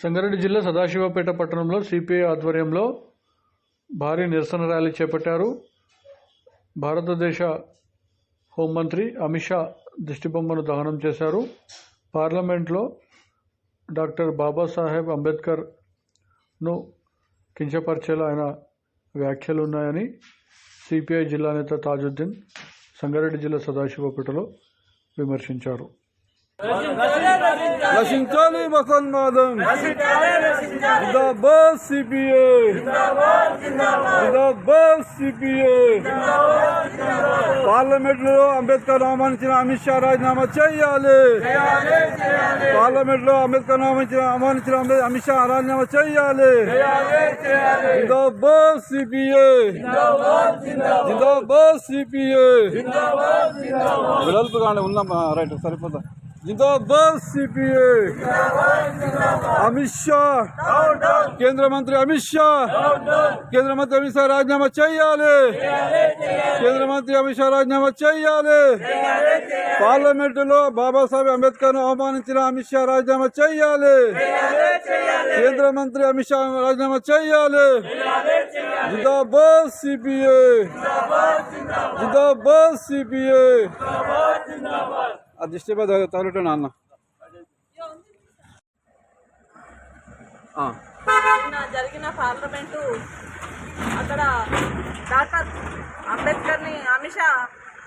సంగారెడ్డి జిల్లా సదాశివపేట పట్టణంలో సిపిఐ ఆధ్వర్యంలో భారీ నిరసన ర్యాలీ చేపట్టారు. భారతదేశ హోంమంత్రి అమిత్ షా దిష్టిబొమ్మను దహనం చేశారు. పార్లమెంట్లో డాక్టర్ బాబాసాహెబ్ అంబేద్కర్ను కించపరిచేలా ఆయన వ్యాఖ్యలు ఉన్నాయని సిపిఐ జిల్లా నేత తాజుద్దీన్ సంగారెడ్డి జిల్లా సదాశివపేటలో విమర్శించారు. నశించాలి మతోన్మాదం జిందాబాద్ సిపిఐ జిందాబాద్ సిపిఐ పార్లమెంట్లో అంబేద్కర్ ఆహ్వానించిన అమిత్ షా రాజీనామా చేయాలి పార్లమెంట్లో అంబేద్కర్ ఆహ్వానించిన ఆహ్వానించిన అంబే- అమిత్ షా రాజీనామా చేయాలి జిందాబాద్ సిపిఐ జిందాబాద్ సిపిఐ వెడల్పుగానే ఉన్నాం రైట్ సరిపోతా జిందాబాద్ సిపిఐ అమిత్ షా కేంద్ర మంత్రి అమిత్ షా కేంద్ర మంత్రి అమిత్ షా రాజీనామా చేయాలి కేంద్ర మంత్రి అమిత్ షా రాజీనామా చేయాలి పార్లమెంటులో బాబాసాహెబ్ అంబేద్కర్ను అవమానించిన అమిత్ షా రాజీనామా చేయాలి కేంద్ర మంత్రి అమిత్ షా రాజీనామా చేయాలి జిందాబాద్ సిపిఐ జిందాబాద్ సిపిఐ ఆ దిష్టి మీద నాన్న. జరిగిన పార్లమెంటు అక్కడ డాక్టర్ అంబేద్కర్ని అమిత్ షా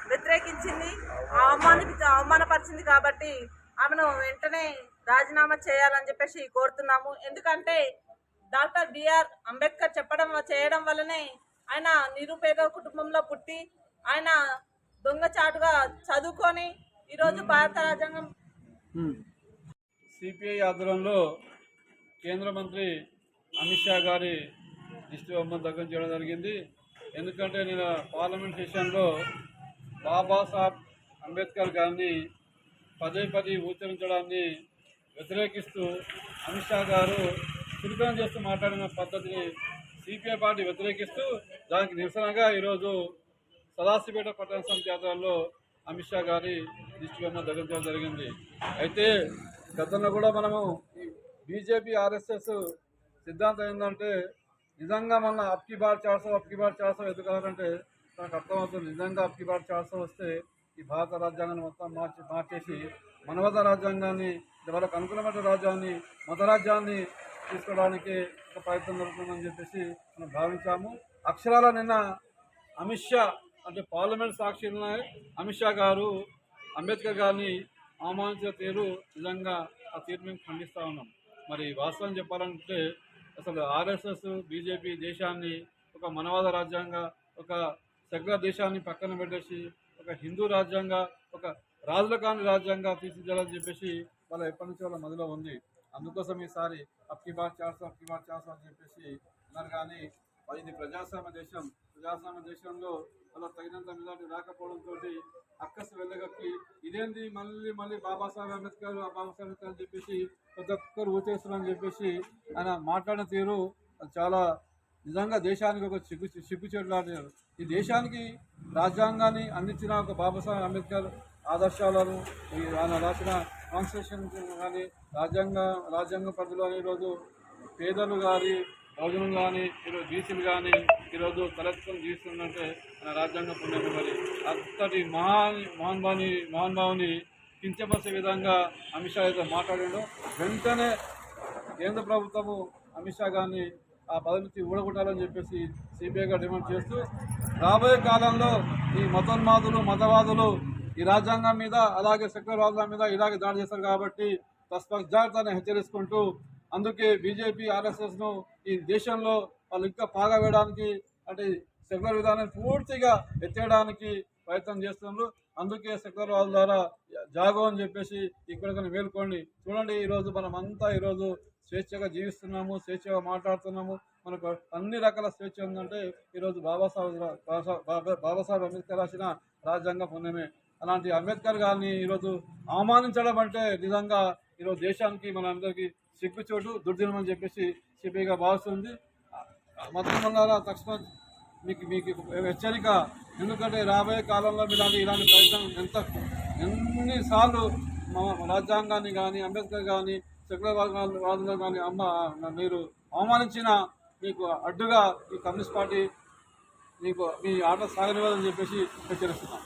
వ్యతిరేకించింది. అవమాని అవమానపరిచింది కాబట్టి ఆమెను వెంటనే రాజీనామా చేయాలని చెప్పేసి కోరుతున్నాము. ఎందుకంటే డాక్టర్ బిఆర్ అంబేద్కర్ చెప్పడం చేయడం వల్లనే ఆయన నిరుపేద కుటుంబంలో పుట్టి ఆయన దొంగచాటుగా చదువుకొని ఈరోజు భారత రాజ్యాంగం సిపిఐ ఆధ్వర్యంలో కేంద్ర మంత్రి అమిత్ షా గారి దిష్టి బొమ్మను దగ్గర చేయడం జరిగింది. ఎందుకంటే నేను పార్లమెంట్ సెషన్లో బాబాసాహెబ్ అంబేద్కర్ గారిని పదే పదే ఉచ్చరించడాన్ని వ్యతిరేకిస్తూ అమిత్ షా గారు చురుకం చేస్తూ మాట్లాడిన పద్ధతిని సిపిఐ పార్టీ వ్యతిరేకిస్తూ దానికి నిరసనగా ఈరోజు సదాశివపేట పట్టణ సమితి ఆధ్వర్యంలో అమిత్ షా గారి దిష్టి బొమ్మ జరిగింది. అయితే గతంలో కూడా మనము బీజేపీ ఆర్ఎస్ఎస్ సిద్ధాంతం ఏంటంటే నిజంగా మన అప్కి బార్ చార్సో అప్కి బార్ చార్సో ఎదుగుతారంటే మనకు అర్థమవుతుంది. నిజంగా అప్కి బార్ చార్సో వస్తే ఈ భారత రాజ్యాంగాన్ని మొత్తం మార్చి మార్చేసి మనవత రాజ్యాంగాన్ని వాళ్ళకు అనుకూలమైన రాజ్యాన్ని మత రాజ్యాన్ని తీసుకోవడానికి ఒక ప్రయత్నం జరుగుతుందని చెప్పేసి మనం భావించాము. అక్షరాల నిన్న అమిత్ షా అంటే పార్లమెంట్ సాక్షి అమిత్ షా గారు అంబేద్కర్ గారిని అవమానించిన తీరు నిజంగా ఆ తీరు మేము ఖండిస్తూ ఉన్నాం. మరి వాస్తవం చెప్పాలంటే అసలు ఆర్ఎస్ఎస్ బీజేపీ దేశాన్ని ఒక మనవాద రాజ్యాంగ ఒక సెక్యులర్ దేశాన్ని పక్కన పెట్టేసి ఒక హిందూ రాజ్యాంగ ఒక రాజుల కాని రాజ్యాంగ తీర్చిదిద్దాలని చెప్పేసి వాళ్ళ ఎప్పటి నుంచి వాళ్ళ మదిలో ఉంది. అందుకోసం ఈసారి అప్కి బార్ చేస్తాం అప్కి బార్ చేస్తాం అని చెప్పేసి అన్నారు. కానీ ఇది ప్రజాస్వామ్య దేశం. ప్రజాస్వామ్య దేశంలో వాళ్ళ తగినంత మెజార్టీ రాకపోవడంతో అక్కసు వెళ్ళగక్కి ఇదేంది మళ్ళీ మళ్ళీ బాబాసాహెబ్ అంబేద్కర్ ఆ బాబాసాహెబ్ అంబేద్కర్ అని చెప్పేసి ప్రతి ఒక్కరు ఊచేస్తున్నారని చెప్పేసి ఆయన మాట్లాడిన తీరు చాలా నిజంగా దేశానికి ఒక సిగ్గు సిగ్గుచేట్లాడారు ఈ దేశానికి రాజ్యాంగాన్ని అందించిన ఒక బాబాసాహెబ్ అంబేద్కర్ ఆదర్శాలను ఆయన రాసిన కాన్స్టిట్యూషన్ కానీ రాజ్యాంగ రాజ్యాంగ పరిధిలో ఈరోజు పేదలు గారి బహుజనులు కానీ ఈరోజు బీసీలు కానీ ఈరోజు తలెత్తుకొని జీవిస్తుందంటే మన రాజ్యాంగ పుణ్యం మరి అంతటి మహాన్ మహాన్భాని మహానుభావుని కించపరిచే విధంగా అమిత్ షా అయితే మాట్లాడాడు వెంటనే కేంద్ర ప్రభుత్వము అమిత్ షా గారిని ఆ పదవి ఊడగొట్టాలని చెప్పేసి సిబిఐగా డిమాండ్ చేస్తూ రాబోయే కాలంలో ఈ మతోన్మాదులు మతవాదులు ఈ రాజ్యాంగం మీద అలాగే సెక్యులర్వాదుల మీద ఇలాగే దాడి చేస్తారు కాబట్టి తస్మాత్ జాగ్రత్తని హెచ్చరిస్తుంటూ అందుకే బీజేపీ ఆర్ఎస్ఎస్ను ఈ దేశంలో వాళ్ళు ఇంకా పాగా వేయడానికి అంటే సెక్యులర్ విధానాన్ని పూర్తిగా ఎత్తేయడానికి ప్రయత్నం చేస్తున్నారు. అందుకే సెక్యులర్ వాళ్ళ ద్వారా జాగో అని చెప్పేసి ఇక్కడ మేల్కోండి చూడండి ఈరోజు మనం అంతా ఈరోజు స్వేచ్ఛగా జీవిస్తున్నాము స్వేచ్ఛగా మాట్లాడుతున్నాము. మనకు అన్ని రకాల స్వేచ్ఛ ఉందంటే ఈరోజు బాబాసాహెబ్ బాబా- బాబా- బాబాసాహెబ్ అంబేద్కర్ రాసిన రాజ్యాంగ పుణ్యమే. అలాంటి అంబేద్కర్ గారిని ఈరోజు అవమానించడం అంటే నిజంగా ఈరోజు దేశానికి మనందరికీ సిగ్గుచోటు దుర్దినం అని చెప్పేసి సిపిఐగా భావిస్తుంది. మతమంగారా తక్షణ మీకు మీకు హెచ్చరిక. ఎందుకంటే రాబోయే కాలంలో ఇలాంటి ఇలాంటి ప్రయత్నం ఎంత ఎన్నిసార్లు మా రాజ్యాంగాన్ని కానీ అంబేద్కర్ కానీ సెక్యులర్ వాదంలో కానీ అమ్మ మీరు అవమానించిన మీకు అడ్డుగా ఈ కమ్యూనిస్ట్ పార్టీ మీకు మీ ఆట సాగనివ్వదని చెప్పేసి హెచ్చరిస్తున్నాం.